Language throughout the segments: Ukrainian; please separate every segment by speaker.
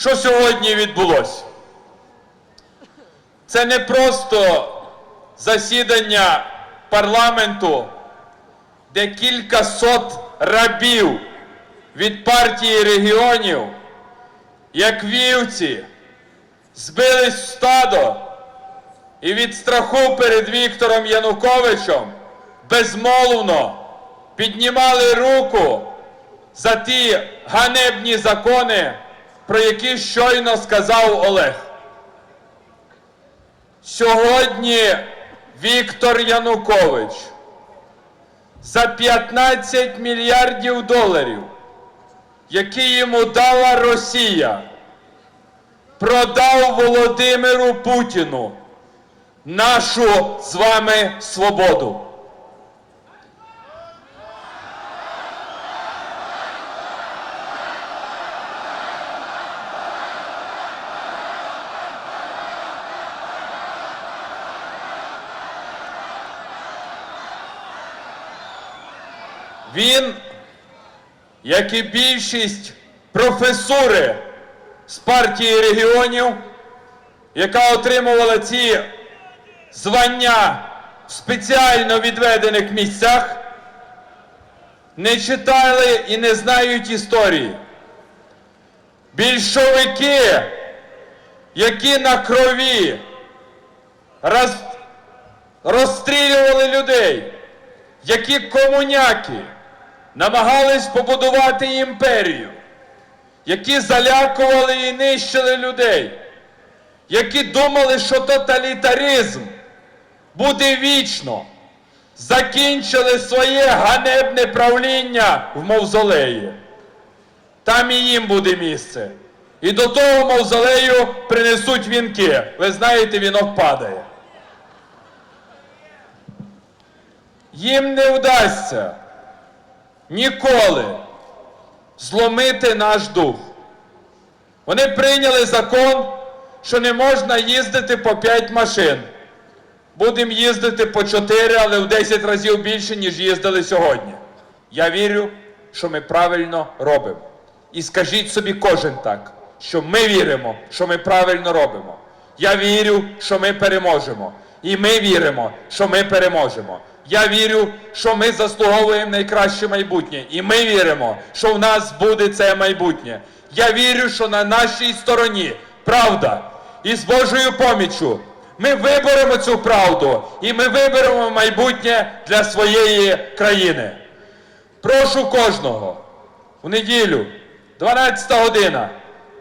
Speaker 1: що сьогодні відбулося? Це не просто засідання парламенту, де кілька сот рабів від партії регіонів, як вівці, збились в стадо і від страху перед Віктором Януковичем безмолвно піднімали руку за ті ганебні закони, про які щойно сказав Олег. Сьогодні Віктор Янукович за 15 мільярдів доларів, які йому дала Росія, продав Володимиру Путіну нашу з вами свободу. Він, як і більшість професури з партії регіонів, яка отримувала ці звання в спеціально відведених місцях, не читали і не знають історії. Більшовики, які на крові роз... розстрілювали людей, які комуняки намагались побудувати імперію, які залякували і нищили людей, які думали, що тоталітаризм буде вічно, закінчили своє ганебне правління в мавзолеї. Там і їм буде місце. І до того мавзолею принесуть вінки. Ви знаєте, вінок падає. Їм не вдасться ніколи зломити наш дух. Вони прийняли закон, що не можна їздити по 5 машин. Будемо їздити по 4, але в 10 разів більше, ніж їздили сьогодні. Я вірю, що ми правильно робимо. І скажіть собі кожен так, що ми віримо, що ми правильно робимо. Я вірю, що ми переможемо. І ми віримо, що ми переможемо. Я вірю, що ми заслуговуємо найкраще майбутнє. І ми віримо, що в нас буде це майбутнє. Я вірю, що на нашій стороні правда. І з Божою поміччю ми виберемо цю правду і ми виберемо майбутнє для своєї країни. Прошу кожного у неділю, 12 година,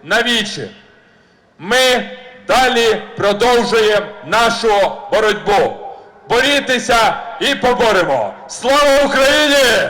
Speaker 1: на вічі. Ми далі продовжуємо нашу боротьбу. Борітеся і поборемо! Слава Україні!